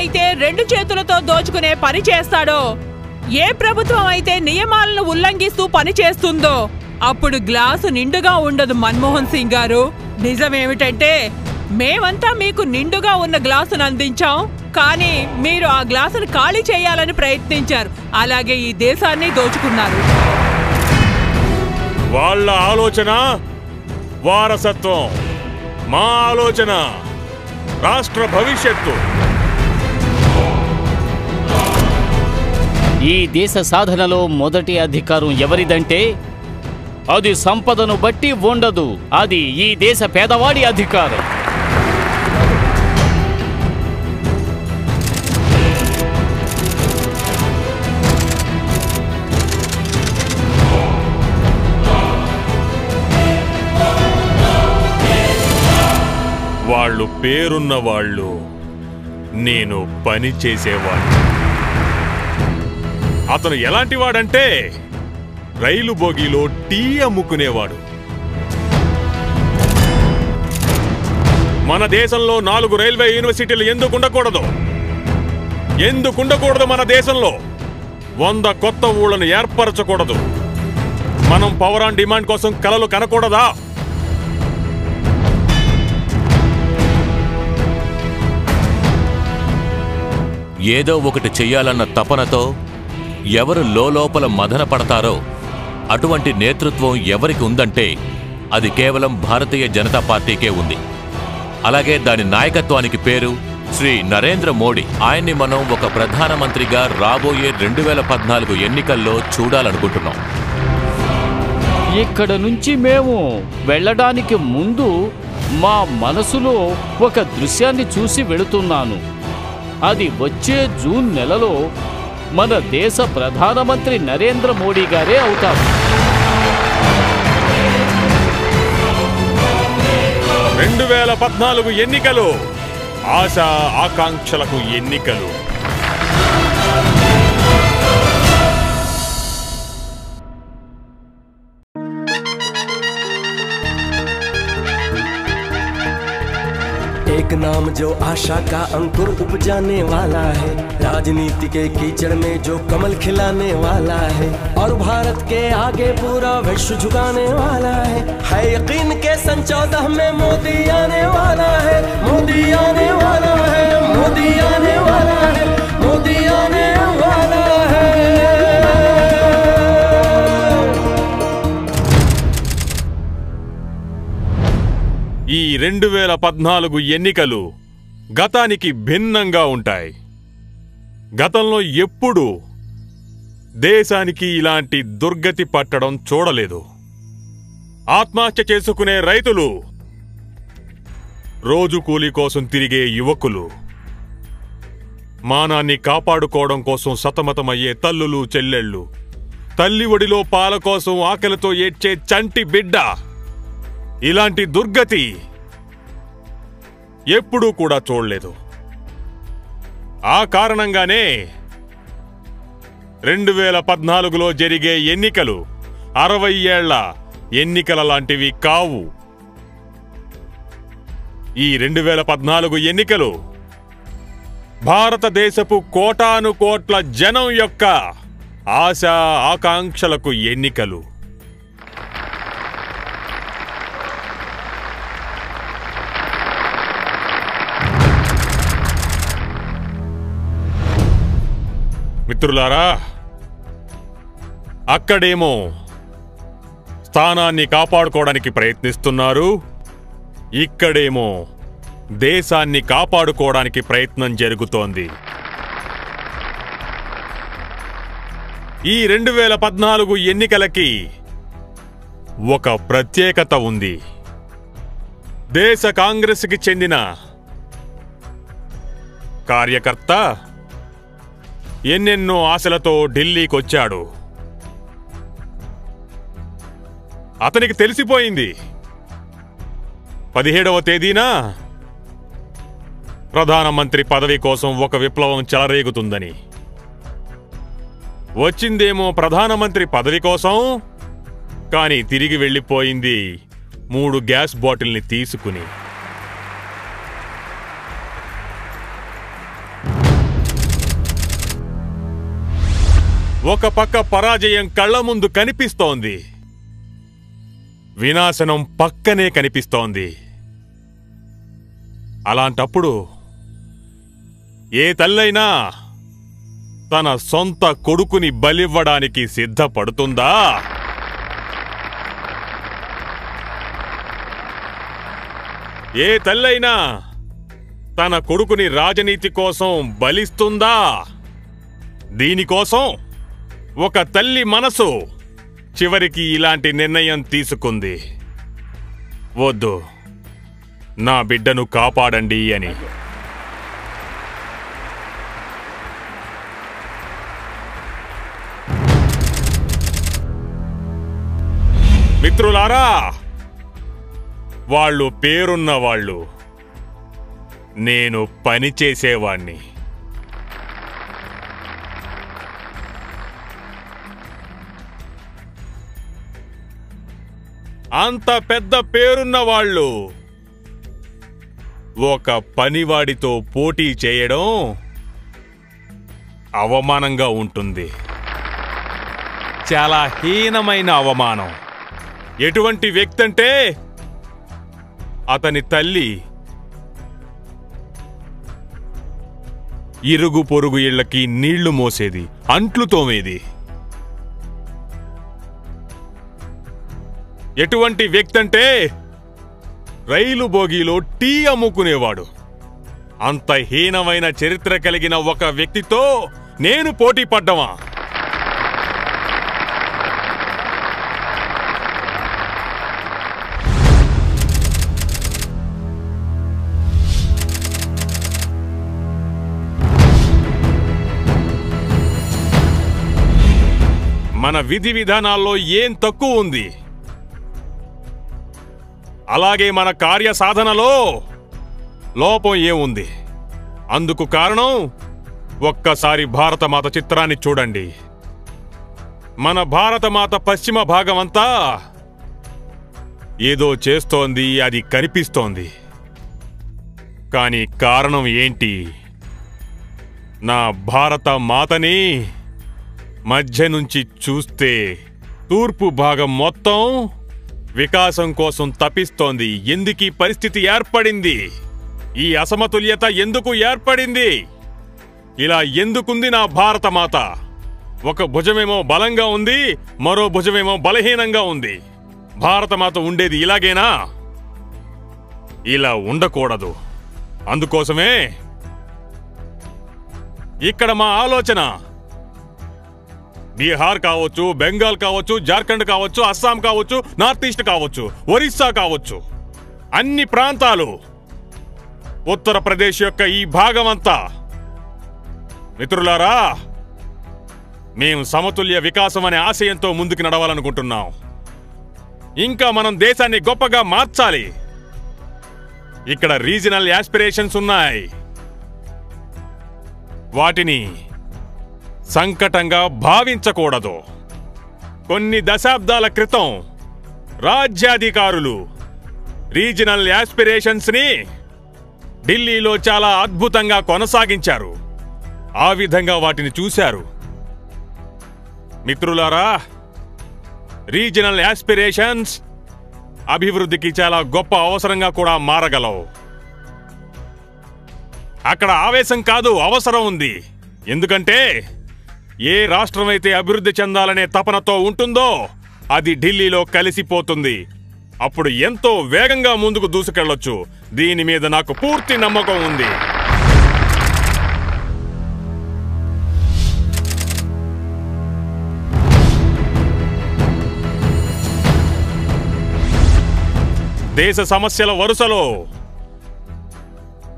అయితే రెండు చేతులతో దోచుకునే పని చేస్తాడో? ఏ ప్రభుత్వం అయితే నియమాలను ఉల్లంఘిస్తూ పని చేస్తుందో అప్పుడు గ్లాసు నిండుగా ఉండదు మన్మోహన్ సింగ్ గారు. నిజమేమిటంటే మేమంతా మీకు నిండుగా ఉన్న గ్లాసును అందించాం కానీ మీరు ఆ గ్లాసును ఖాళీ చేయాలని ప్రయత్నించారు. అలాగే ఈ దేశాన్ని దోచుకున్నారు. వాళ్ళ ఆలోచన వారసత్వం. మా ఆలోచన రాష్ట్ర భవిష్యత్తు. ఈ దేశ సాధనలో మొదటి అధికారం ఎవరిదంటే అది సంపదను బట్టి ఉండదు. అది ఈ దేశ పేదవాడి అధికారం. వాళ్ళు పేరున్న వాళ్ళు నేను పని చేసేవాళ్ళు అతను ఎలాంటి వాడంటే రైలు బోగీలో టీ అమ్ముకునేవాడు. మన దేశంలో నాలుగు రైల్వే యూనివర్సిటీలు ఎందుకు ఉండకూడదు? ఎందుకు ఉండకూడదు మన దేశంలో? వంద కొత్త ఊళ్ళను ఏర్పరచకూడదు. మనం పవర్ ఆన్ డిమాండ్ కోసం కలలు కనకూడదా? ఏదో ఒకటి చెయ్యాలన్న తపనతో ఎవరు లోపల మదన పడతారో అటువంటి నేతృత్వం ఎవరికి ఉందంటే అది కేవలం భారతీయ జనతా పార్టీకే ఉంది. అలాగే దాని నాయకత్వానికి పేరు శ్రీ నరేంద్ర మోడీ. ఆయన్ని మనం ఒక ప్రధానమంత్రిగా రాబోయే రెండు వేల పద్నాలుగు ఎన్నికల్లో చూడాలనుకుంటున్నాం. ఇక్కడ నుంచి మేము వెళ్ళడానికి ముందు మా మనసులో ఒక దృశ్యాన్ని చూసి వెళుతున్నాను. అది వచ్చే జూన్ నెలలో మన దేశ ప్రధానమంత్రి నరేంద్ర మోడీ గారే అవుతారు. రెండు వేల పద్నాలుగు ఎన్నికలు. ఆశ ఆకాంక్షలకు ఎన్నికలు. एक नाम जो आशा का अंकुर उपजाने वाला है। राजनीति के कीचड़ में जो कमल खिलाने वाला है। और भारत के आगे पूरा विश्व झुकाने वाला है। है यकीन के सन चौदह में मोदी आने वाला है। मोदी आने वाला है, मोदी आने वाला है, मोदी आने वाला ఈ రెండు వేల పద్నాలుగు ఎన్నికలు గతానికి భిన్నంగా ఉంటాయి. గతంలో ఎప్పుడూ దేశానికి ఇలాంటి దుర్గతి పట్టడం చూడలేదు. ఆత్మహత్య చేసుకునే రైతులు రోజు కూలీ కోసం తిరిగే యువకులు మానాన్ని కాపాడుకోవడం కోసం సతమతమయ్యే తల్లులు చెల్లెళ్ళు తల్లి ఒడిలో పాల కోసం ఆకలితో ఏడ్చే చంటి బిడ్డ ఇలాంటి దుర్గతి ఎప్పుడూ కూడా చూడలేదు. ఆ కారణంగానే రెండు వేల పద్నాలుగులో జరిగే ఎన్నికలు అరవై ఏళ్ళ ఎన్నికల లాంటివి కావు. ఈ రెండు వేల పద్నాలుగు ఎన్నికలు భారతదేశపు కోటాను కోట్ల జనం యొక్క ఆశ ఆకాంక్షలకు ఎన్నికలు. మిత్రులారా అక్కడేమో స్థానాన్ని కాపాడుకోవడానికి ప్రయత్నిస్తున్నారు. ఇక్కడేమో దేశాన్ని కాపాడుకోవడానికి ప్రయత్నం జరుగుతోంది. ఈ రెండు వేల పద్నాలుగు ఎన్నికలకి ఒక ప్రత్యేకత ఉంది. దేశ కాంగ్రెస్కి చెందిన కార్యకర్త ఎన్నెన్నో ఆశలతో ఢిల్లీకొచ్చాడు. అతనికి తెలిసిపోయింది. పదిహేడవ తేదీన? ప్రధానమంత్రి పదవి కోసం ఒక విప్లవం చెలరేగుతుందని. వచ్చిందేమో ప్రధానమంత్రి పదవి కోసం? కానీ తిరిగి వెళ్ళిపోయింది మూడు గ్యాస్ బాటిల్ని తీసుకుని. ఒక పక్క పరాజయం కళ్ళ ముందు కనిపిస్తోంది. వినాశనం పక్కనే కనిపిస్తోంది. అలాంటప్పుడు ఏ తల్లైనా తన సొంత కొడుకుని బలివ్వడానికి సిద్ధపడుతుందా? ఏ తల్లైనా తన కొడుకుని రాజనీతి కోసం బలిస్తుందా? దీనికోసం ఒక తల్లి మనసు చివరికి ఇలాంటి నిర్ణయం తీసుకుంది. వద్దు. నా బిడ్డను కాపాడండి అని. మిత్రులారా వాళ్ళు పేరున్న వాళ్ళు. నేను పని చేసేవాణ్ణి. అంత పెద్ద పేరున్న వాళ్ళు ఒక పనివాడితో పోటీ చేయడం అవమానంగా ఉంటుంది. చాలా హీనమైన అవమానం. ఎటువంటి వ్యక్తి అంటే అతని తల్లి ఇరుగు పొరుగు ఇళ్ళకి నీళ్ళు మోసేది అంట్లు తోమేది. ఎటువంటి వ్యక్తి అంటే రైలు బోగీలో టీ అమ్ముకునేవాడు. అంత హీనమైన చరిత్ర కలిగిన ఒక వ్యక్తితో నేను పోటీ పడ్డమా? మన విధి విధానాల్లో ఏం తక్కువ ఉంది? అలాగే మన కార్య సాధనలో లోపం ఏముంది? అందుకు కారణం ఒక్కసారి భారతమాత చిత్రాన్ని చూడండి. మన భారతమాత పశ్చిమ భాగమంతా ఏదో చేస్తోంది అది కనిపిస్తోంది. కానీ కారణం ఏంటి? నా భారత మాతని మధ్య నుంచి చూస్తే తూర్పు భాగం మొత్తం వికాసం కోసం తపిస్తోంది ఎందుకీ పరిస్థితి ఏర్పడింది? ఈ అసమతుల్యత ఎందుకు ఏర్పడింది? ఇలా ఎందుకుంది నా భారతమాత? ఒక భుజమేమో బలంగా ఉంది మరో భుజమేమో బలహీనంగా ఉంది. భారతమాత ఉండేది ఇలాగేనా? ఇలా ఉండకూడదు. అందుకోసమే. ఇక్కడ మా ఆలోచన బీహార్ కావచ్చు బెంగాల్ కావచ్చు జార్ఖండ్ కావచ్చు అస్సాం కావచ్చు నార్త్ ఈస్ట్ కావచ్చు ఒరిస్సా కావచ్చు. అన్ని ప్రాంతాలు ఉత్తరప్రదేశ్ యొక్క ఈ భాగమంతా. మిత్రులారా మేము సమతుల్య వికాసం అనే ఆశయంతో ముందుకు నడవాలనుకుంటున్నాం. ఇంకా మనం దేశాన్ని గొప్పగా మార్చాలి. ఇక్కడ రీజనల్ యాస్పిరేషన్స్ ఉన్నాయి. వాటిని సంకటంగా భావించకూడదు. కొన్ని దశాబ్దాల క్రితం రాజ్యాధికారులు రీజనల్ యాస్పిరేషన్స్ని ఢిల్లీలో చాలా అద్భుతంగా కొనసాగించారు. ఆ విధంగా వాటిని చూశారు. మిత్రులారా రీజనల్ యాస్పిరేషన్స్ అభివృద్ధికి చాలా గొప్ప అవసరంగా కూడా మారగలవు. అక్కడ ఆవేశం కాదు అవసరం ఉంది. ఎందుకంటే ఏ రాష్ట్రమైతే అభివృద్ధి చెందాలనే తపనతో ఉంటుందో అది ఢిల్లీలో కలిసిపోతుంది. అప్పుడు ఎంతో వేగంగా ముందుకు దూసుకెళ్ళొచ్చు దీని మీద నాకు పూర్తి నమ్మకం ఉంది. దేశ సమస్యల వరుసలో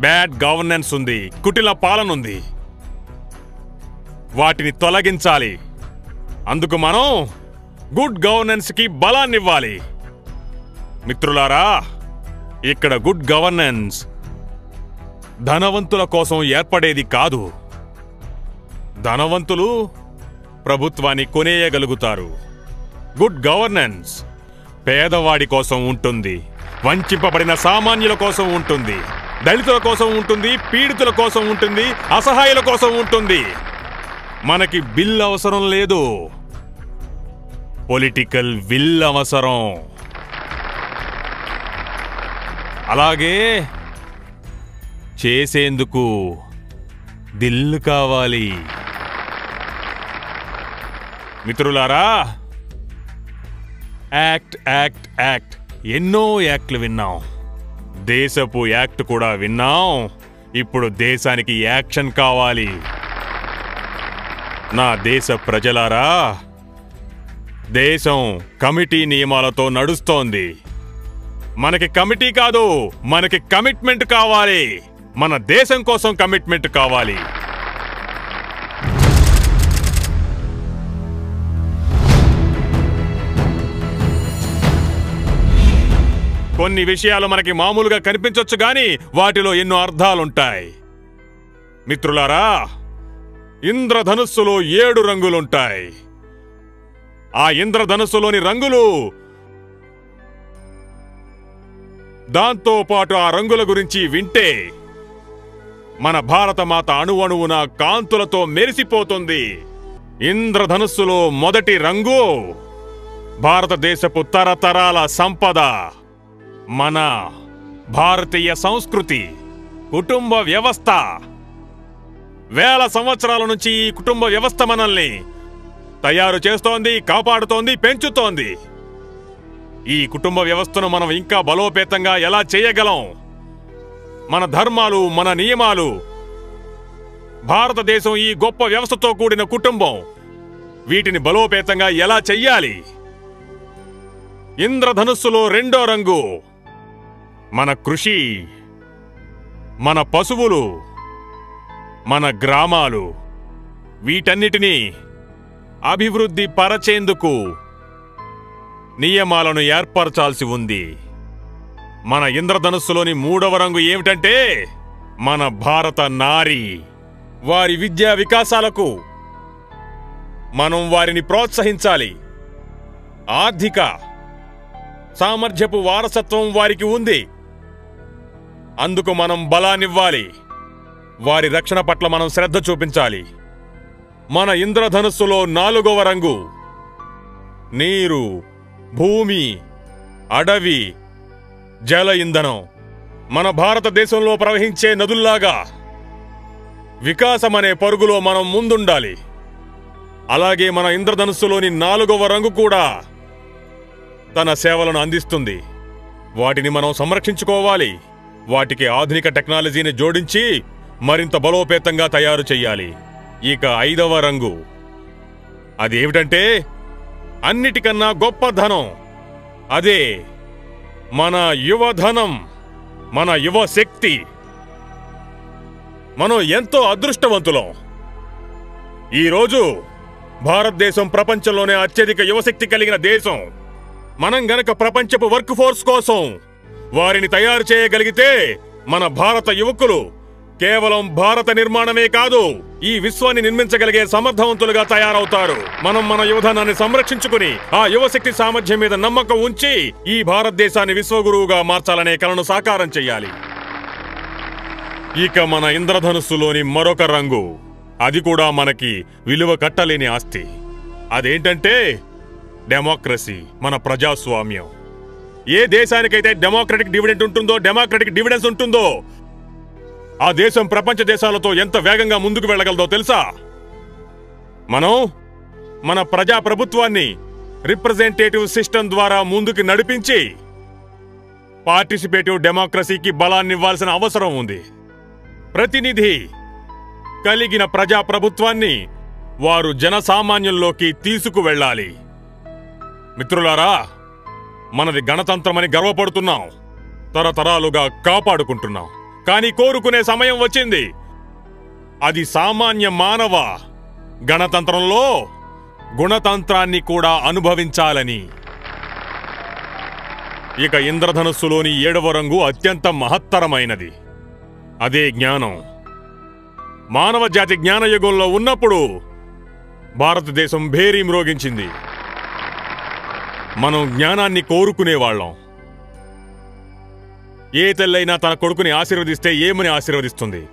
బ్యాడ్ గవర్నెన్స్ ఉంది. కుటిల పాలన ఉంది వాటిని తొలగించాలి. అందుకు మనం గుడ్ గవర్నెన్స్కి బలాన్నివ్వాలి. మిత్రులారా ఇక్కడ గుడ్ గవర్నెన్స్ ధనవంతుల కోసం ఏర్పడేది కాదు. ధనవంతులు ప్రభుత్వాన్ని కొనేయగలుగుతారు. గుడ్ గవర్నెన్స్ పేదవాడి కోసం ఉంటుంది వంచింపబడిన సామాన్యుల కోసం ఉంటుంది దళితుల కోసం ఉంటుంది పీడితుల కోసం ఉంటుంది అసహాయుల కోసం ఉంటుంది. మనకి బిల్ అవసరం లేదు. పొలిటికల్ విల్ అవసరం. అలాగే చేసేందుకు దిల్లు కావాలి. మిత్రులారా యాక్ట్ యాక్ట్ యాక్ట్. ఎన్నో యాక్ట్లు విన్నాం. దేశపు యాక్ట్ కూడా విన్నాం. ఇప్పుడు దేశానికి యాక్షన్ కావాలి. నా దేశ ప్రజలారా దేశం కమిటీ నియమాలతో నడుస్తోంది. మనకి కమిటీ కాదు మనకి కమిట్మెంట్ కావాలి. మన దేశం కోసం కమిట్మెంట్ కావాలి. కొన్ని విషయాలు మనకి మామూలుగా కనిపించొచ్చు గాని వాటిలో ఎన్నో అర్థాలుంటాయి. మిత్రులారా ఇంద్రధనుస్సులో ఏడు రంగులుంటాయి. ఆ ఇంద్రధనుస్సులోని రంగులు దాంతో పాటు ఆ రంగుల గురించి వింటే మన భారతమాత అణువణువున కాంతులతో మెరిసిపోతుంది. ఇంద్రధనుస్సులో మొదటి రంగు భారతదేశపు తరతరాల సంపద మన భారతీయ సంస్కృతి కుటుంబ వ్యవస్థ. వేల సంవత్సరాల నుంచి ఈ కుటుంబ వ్యవస్థ మనల్ని తయారు చేస్తోంది కాపాడుతోంది పెంచుతోంది. ఈ కుటుంబ వ్యవస్థను మనం ఇంకా బలోపేతంగా ఎలా చేయగలం? మన ధర్మాలు మన నియమాలు భారతదేశం ఈ గొప్ప వ్యవస్థతో కూడిన కుటుంబం వీటిని బలోపేతంగా ఎలా చెయ్యాలి? ఇంద్రధనుస్సులో రెండో రంగు మన కృషి మన పశువులు మన గ్రామాలు. వీటన్నిటినీ అభివృద్ధి పరచేందుకు నియమాలను ఏర్పరచాల్సి ఉంది. మన ఇంద్రధనుస్సులోని మూడవ రంగు ఏమిటంటే మన భారత నారి. వారి విద్యా వికాసాలకు మనం వారిని ప్రోత్సహించాలి. ఆర్థిక సామర్థ్యపు వారసత్వం వారికి ఉంది. అందుకు మనం బలాన్నివ్వాలి. వారి రక్షణ పట్ల మనం శ్రద్ధ చూపించాలి. మన ఇంద్రధనుస్సులో నాలుగవ రంగు నీరు భూమి అడవి జల ఇంధనం. మన భారతదేశంలో ప్రవహించే నదుల్లాగా వికాసం అనే పరుగులో మనం ముందుండాలి. అలాగే మన ఇంద్రధనుస్సులోని నాలుగవ రంగు కూడా తన సేవలను అందిస్తుంది. వాటిని మనం సంరక్షించుకోవాలి. వాటికి ఆధునిక టెక్నాలజీని జోడించి మరింత బలోపేతంగా తయారు చెయ్యాలి. ఇక ఐదవ రంగు. అదేమిటంటే అన్నిటికన్నా గొప్ప ధనం. అదే మన యువధనం మన యువ శక్తి. మనం ఎంతో అదృష్టవంతులం. ఈరోజు భారతదేశం ప్రపంచంలోనే అత్యధిక యువశక్తి కలిగిన దేశం. మనం గనక ప్రపంచపు వర్క్ ఫోర్స్ కోసం వారిని తయారు చేయగలిగితే మన భారత యువకులు కేవలం భారత నిర్మాణమే కాదు ఈ విశ్వాన్ని నిర్మించగలిగే సమర్థవంతులుగా తయారవుతారు. మనం మన యువధనాన్ని సంరక్షించుకుని ఆ యువశక్తి సామర్థ్యం మీద నమ్మకం ఉంచి ఈ భారతదేశాన్ని విశ్వగురువుగా మార్చాలనే కలను సాకారం చెయ్యాలి. ఇక మన ఇంద్రధనుస్సులోని మరొక రంగు. అది కూడా మనకి విలువ కట్టలేని ఆస్తి. అదేంటంటే డెమోక్రసీ మన ప్రజాస్వామ్యం. ఏ దేశానికైతే డెమోక్రటిక్ డివిడెంట్ ఉంటుందో డెమోక్రటిక్ డివిడెన్స్ ఉంటుందో ఆ దేశం ప్రపంచ దేశాలతో ఎంత వేగంగా ముందుకు వెళ్ళగలదో తెలుసా? మనం మన ప్రజా ప్రభుత్వాన్ని రిప్రజెంటేటివ్ సిస్టమ్ ద్వారా ముందుకు నడిపించి పార్టిసిపేటివ్ డెమోక్రసీకి బలాన్నివ్వాల్సిన అవసరం ఉంది. ప్రతినిధి కలిగిన ప్రజా ప్రభుత్వాన్ని వారు జనసామాన్యంలోకి తీసుకువెళ్ళాలి. మిత్రులారా మనది గణతంత్రమని గర్వపడుతున్నాం. తరతరాలుగా కాపాడుకుంటున్నాం. కానీ కోరుకునే సమయం వచ్చింది. అది సామాన్య మానవ గణతంత్రంలో గుణతంత్రాన్ని కూడా అనుభవించాలని. ఇక ఇంద్రధనుస్సులోని ఏడవ రంగు అత్యంత మహత్తరమైనది. అదే జ్ఞానం. మానవ జాతి జ్ఞానయుగంలో ఉన్నప్పుడు భారతదేశం భేరీ మ్రోగించింది. మనం జ్ఞానాన్ని కోరుకునేవాళ్ళం. ఏ తెల్లైనా తన కొడుకుని ఆశీర్వదిస్తే ఏమని ఆశీర్వదిస్తుంది?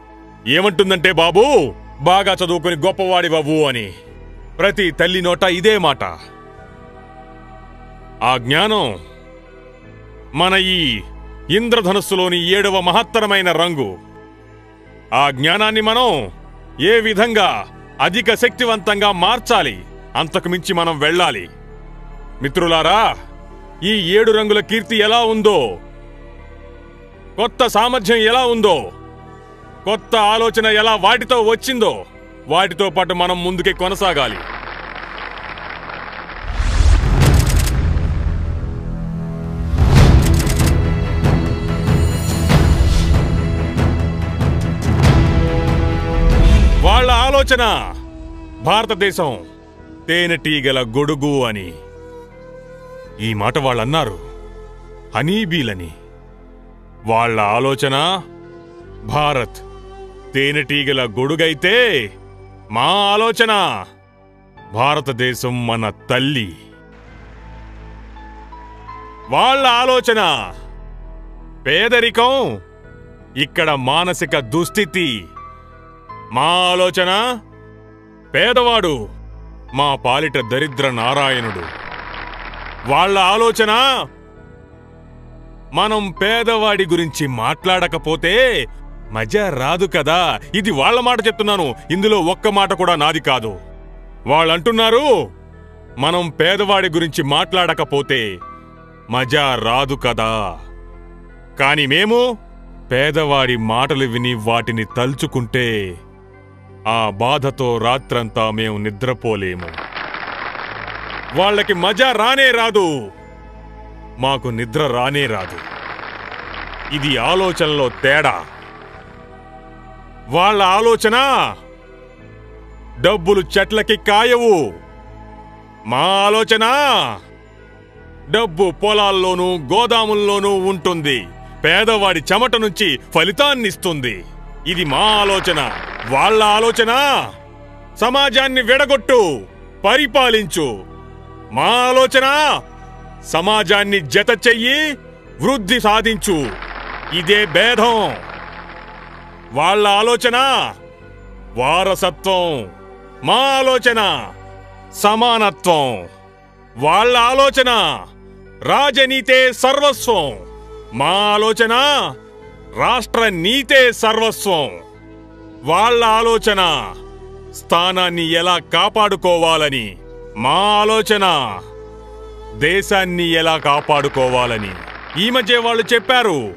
ఏమంటుందంటే బాబూ బాగా చదువుకుని గొప్పవాడి బాబు అని. ప్రతి తల్లి నోట ఇదే మాట. ఆ జ్ఞానం మన ఈ ఇంద్రధనుస్సులోని ఏడవ మహత్తరమైన రంగు. ఆ జ్ఞానాన్ని మనం ఏ విధంగా అధిక శక్తివంతంగా మార్చాలి? అంతకు మించి మనం వెళ్ళాలి. మిత్రులారా ఈ ఏడు రంగుల కీర్తి ఎలా ఉందో కొత్త సామర్థ్యం ఎలా ఉందో కొత్త ఆలోచన ఎలా వాటితో వచ్చిందో వాటితో పాటు మనం ముందుకే కొనసాగాలి. వాళ్ళ ఆలోచన భారతదేశం తేనెటీగల గొడుగు అని. ఈ మాట వాళ్ళన్నారు హనీబీలని. వాళ్ళ ఆలోచన భారత్ తేనెటీగల గొడుగైతే మా ఆలోచన భారతదేశం మన తల్లి. వాళ్ళ ఆలోచన పేదరికం ఇక్కడ మానసిక దుస్థితి. మా ఆలోచన పేదవాడు మా పాలిట దరిద్ర నారాయణుడు. వాళ్ళ ఆలోచన మనం పేదవాడి గురించి మాట్లాడకపోతే మజా రాదు కదా. ఇది వాళ్ళ మాట చెప్తున్నాను. ఇందులో ఒక్క మాట కూడా నాది కాదు. వాళ్ళంటున్నారు మనం పేదవాడి గురించి మాట్లాడకపోతే మజా రాదు కదా. కాని మేము పేదవాడి మాటలు విని వాటిని తలుచుకుంటే ఆ బాధతో రాత్రంతా మేము నిద్రపోలేము. వాళ్ళకి మజా రానే రాదు. మాకు నిద్ర రానే రాదు. ఇది ఆలోచనలో తేడా. వాళ్ళ ఆలోచన డబ్బులు చెట్లకి కాయవు. మా ఆలోచన డబ్బు పొలాల్లోనూ గోదాముల్లోనూ ఉంటుంది. పేదవాడి చెమట నుంచి ఫలితాన్నిస్తుంది. ఇది మా ఆలోచన. వాళ్ళ ఆలోచన సమాజాన్ని విడగొట్టు పరిపాలించు. మా ఆలోచన సమాజాన్ని జత చెయ్యి వృద్ధి సాధించు. ఇదే భేదం. వాళ్ళ ఆలోచన వారసత్వం. మా ఆలోచన సమానత్వం. వాళ్ళ ఆలోచన రాజనీతే సర్వస్వం. మా ఆలోచన రాష్ట్ర నీతే సర్వస్వం. వాళ్ళ ఆలోచన స్థానాన్ని ఎలా కాపాడుకోవాలని మా ఆలోచన. దేశాన్ని ఎలా కాపాడుకోవాలని. ఈ మధ్య వాళ్ళు చెప్పారు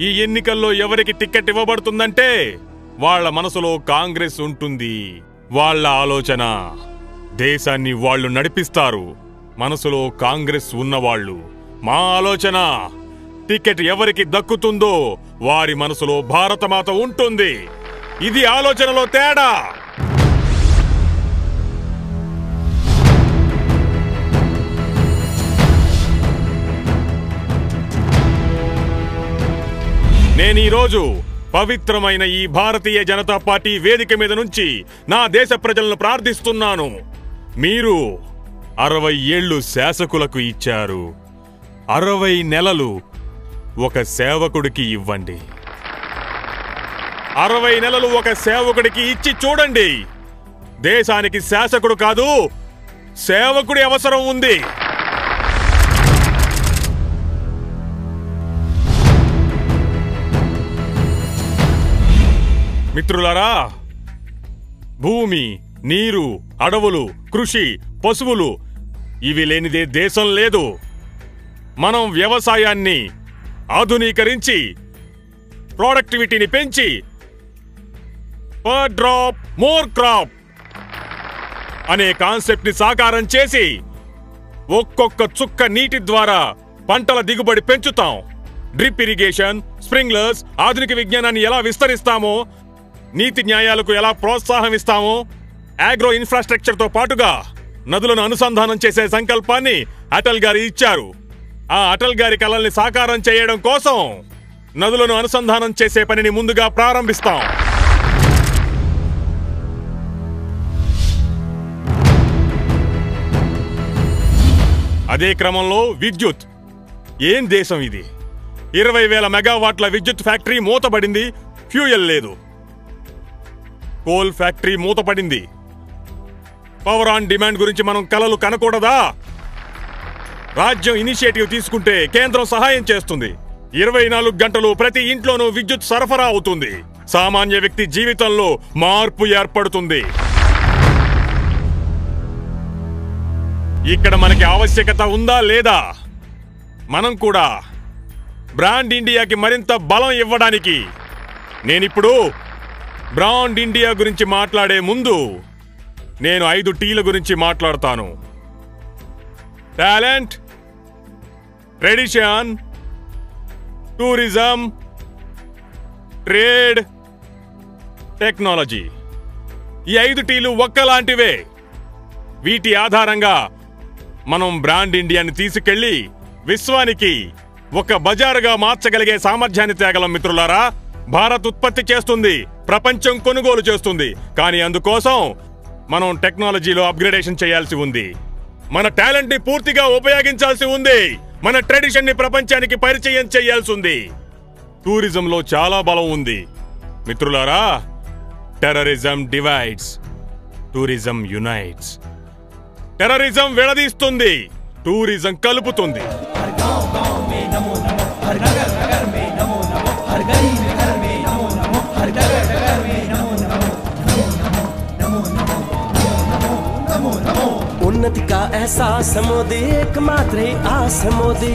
ఈ ఎన్నికల్లో ఎవరికి టికెట్ ఇవ్వబడుతుందంటే వాళ్ళ మనసులో కాంగ్రెస్ ఉంటుంది వాళ్ళ ఆలోచన. దేశాన్ని వాళ్ళు నడిపిస్తారు మనసులో కాంగ్రెస్ ఉన్నవాళ్ళు. మా ఆలోచన టికెట్ ఎవరికి దక్కుతుందో వారి మనసులో భారతమాత ఉంటుంది. ఇది ఆలోచనలో తేడా. నేను ఈరోజు పవిత్రమైన ఈ భారతీయ జనతా పార్టీ వేదిక మీద నుంచి నా దేశ ప్రజలను ప్రార్థిస్తున్నాను. మీరు అరవై ఏళ్ళు శాసకులకు ఇచ్చారు. అరవై నెలలు ఒక సేవకుడికి ఇవ్వండి. అరవై నెలలు ఒక సేవకుడికి ఇచ్చి చూడండి. దేశానికి శాసకుడు కాదు సేవకుడి అవసరం ఉంది. మిత్రులారా భూమి నీరు అడవులు కృషి పశువులు ఇవి లేనిదే దేశం లేదు. మనం వ్యవసాయాన్ని ఆధునీకరించి ప్రొడక్టివిటీని పెంచి పర్ డ్రాప్ మోర్ క్రాప్ అనే కాన్సెప్ట్ని సాకారం చేసి ఒక్కొక్క చుక్క నీటి ద్వారా పంటల దిగుబడి పెంచుతాం. డ్రిప్ ఇరిగేషన్ స్ప్రింక్లర్స్ ఆధునిక విజ్ఞానాన్ని ఎలా విస్తరిస్తామో నీతి న్యాయాలకు ఎలా ప్రోత్సాహం ఇస్తామో ఆగ్రో ఇన్ఫ్రాస్ట్రక్చర్తో పాటుగా నదులను అనుసంధానం చేసే సంకల్పాన్ని అటల్ గారు ఇచ్చారు. ఆ అటల్ గారి కలల్ని సాకారం చేయడం కోసం నదులను అనుసంధానం చేసే పనిని ముందుగా ప్రారంభిస్తాం. అదే క్రమంలో విద్యుత్. ఏం దేశం ఇది? ఇరవై వేల మెగావాట్ల విద్యుత్ ఫ్యాక్టరీ మూతబడింది ఫ్యూయల్ లేదు. కోల్ ఫ్యాక్టరీ మూతపడింది. పవర్ ఆన్ డిమాండ్ గురించి మనం కలలు కనకూడదా? రాజ్యం ఇనిషియేటివ్ తీసుకుంటే కేంద్రం సహాయం చేస్తుంది. ఇరవై నాలుగు గంటలు ప్రతి ఇంట్లోనూ విద్యుత్ సరఫరా అవుతుంది. సామాన్య వ్యక్తి జీవితంలో మార్పు ఏర్పడుతుంది. ఇక్కడ మనకి ఆవశ్యకత ఉందా లేదా? మనం కూడా. బ్రాండ్ ఇండియాకి మరింత బలం ఇవ్వడానికి. నేనిప్పుడు బ్రాండ్ ఇండియా గురించి మాట్లాడే ముందు నేను ఐదు టీల గురించి మాట్లాడతాను. Talent tradition tourism trade technology. ఈ ఐదు టీలు ఒక్కలాంటివే. వీటి ఆధారంగా మనం బ్రాండ్ ఇండియాని తీసుకెళ్ళి విశ్వానికి ఒక బజారుగా మార్చగలిగే సామర్థ్యాన్ని తేగలం మిత్రులారా. భారత్ ఉత్పత్తి చేస్తుంది ప్రపంచం కొనుగోలు చేస్తుంది. కానీ అందుకోసం మనం టెక్నాలజీలో అప్గ్రేడేషన్ చేయాల్సి ఉంది. మన టాలెంట్ని పూర్తిగా ఉపయోగించాల్సి ఉంది. మన ట్రెడిషన్ని ప్రపంచానికి పరిచయం చేయాల్సి ఉంది. టూరిజంలో చాలా బలం ఉంది. మిత్రులారా terrorism divides tourism unites. Terrorism విడదీస్తుంది tourism కలుపుతుంది. उन्नति का एहसास मोदी एकमात्र ही आस मोदी।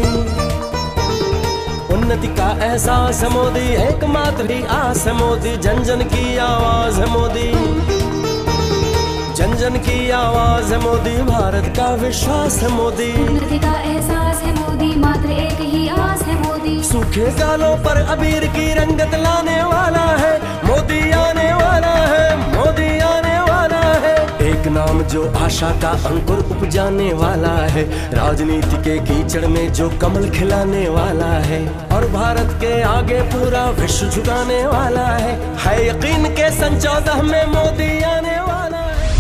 उन्नति का एहसास मोदी एकमात्र ही आस मोदी। जन जन की आवाज़ मोदी। जन जन की आवाज़ मोदी भारत का विश्वास है मोदी। उन्नति का एहसास है मोदी मात्र एक ही आस है मोदी। सूखे गालों पर अबीर की रंगत लाने वाला है मोदी आने जो आशा का अंकुर उपजाने वाला है। राजनीति के कीचड़ में जो कमल खिलाने वाला है। और भारत के आगे पूरा विश्व झुकाने वाला है। है यकीन के सन चौदह में मोदी आने वाला है।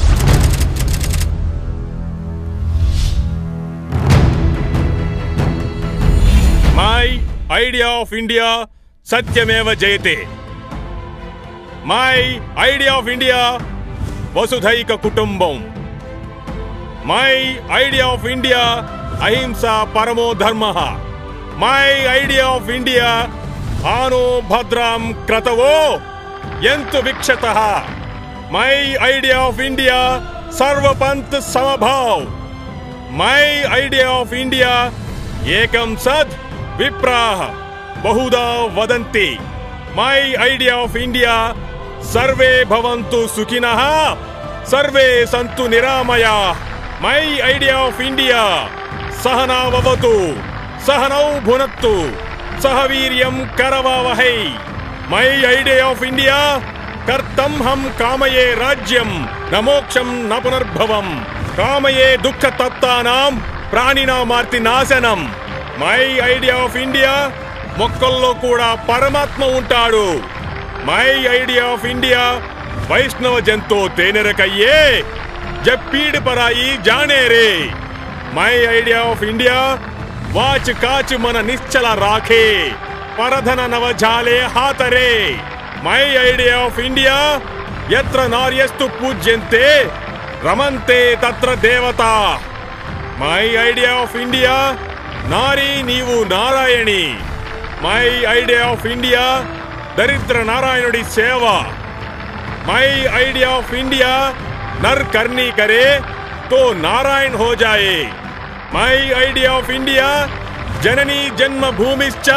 माई आइडिया ऑफ़ इंडिया सत्यमेव जयते माई आइडिया ऑफ़ इंडिया వసుధైక కుటుంబం. మై ఐడియా ఆఫ్ ఇండియా అహింస పరమో ధర్మ. మై ఐడియా ఆఫ్ ఇండియా ఆనో భద్రాం క్రతవో ఎంతు విక్షత. మై ఐడియా ఆఫ్ ఇండియా సర్వపంత్ సమభావ్. మై ఐడియా ఆఫ్ ఇండియా ఏకం సద్ విప్రాహ. బహుదా వదంతి. మై ఐడియా ఆఫ్ ఇండియా సర్వే భవంతు సుఖిన. సర్వే సంతు నిరామయ. My idea of India. సహనావతు సహనౌ భునత్తు. సహవీర్యం కరవావహై. My idea of India. కర్తం హం కామయే రాజ్యం. నమోక్షం న పునర్భవం. కామయే దుఃఖ తప్తానాం ప్రాణినామార్తి నాశనం. My idea of India. మొక్కల్లో కూడా పరమాత్మ ఉంటాడు. మై ఐడియా ఆఫ్ ఇండియా వైష్ణవ జంతో తేనెరకయ్యే. జప్పీడి పరాయి జానేరే మై ఐడియా ఆఫ్ ఇండియా వాచ్ కాచ్ మన నిశ్చల రాఖే. పరధన నవజాలే హాతరే. మై ఐడియా ఆఫ్ ఇండియా ఎత్ర నార్యస్తు పూజ్యంతే రమంతే తత్ర దేవత. మై ఐడియా ఆఫ్ ఇండియా నారీ నీవు నారాయణి. మై ఐడియా ఆఫ్ ఇండియా దరిద్ర నారాయణుడి సేవ మై ఐడియా ఆఫ్ ఇండియా నర్ కర్నీ కరే తో నారాయణ్ హో జాయే మై ఐడియా ఆఫ్ ఇండియా జననీ జన్మ భూమిశ్చ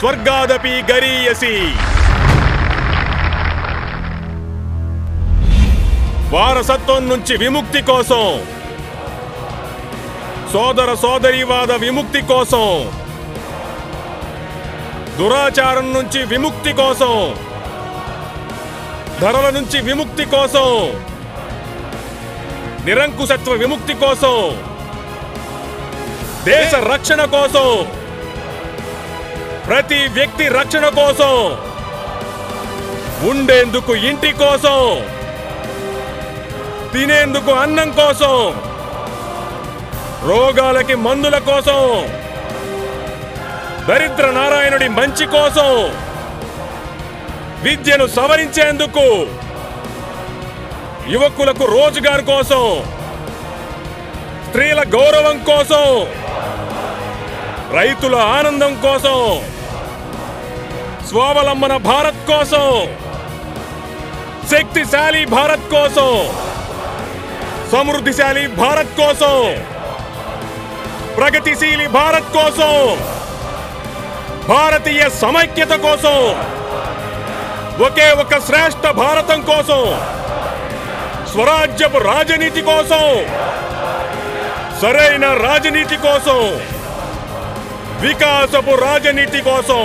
స్వర్గాదపి గరీయసి వారసత్వం నుంచి విముక్తి కోసం సోదర సోదరీవాద విముక్తి కోసం దురాచారం నుంచి విముక్తి కోసం ధరల నుంచి విముక్తి కోసం నిరంకుశత్వ విముక్తి కోసం దేశ రక్షణ కోసం ప్రతి వ్యక్తి రక్షణ కోసం ఉండేందుకు ఇంటి కోసం తినేందుకు అన్నం కోసం రోగాలకి మందుల కోసం దరిద్ర నారాయణుడి మంచి కోసం విద్యను సవరించేందుకు యువకులకు రోజుగారు కోసం స్త్రీల గౌరవం కోసం రైతుల ఆనందం కోసం స్వావలంబన భారత్ కోసం శక్తిశాలి భారత్ కోసం సమృద్ధిశాలి భారత్ కోసం ప్రగతిశీలి భారత్ కోసం భారతీయ సమైక్యత కోసం ఒకే ఒక శ్రేష్ఠ భారతం కోసం స్వరాజ్యపు రాజనీతి కోసం సరైన రాజనీతి కోసం వికాసపు రాజనీతి కోసం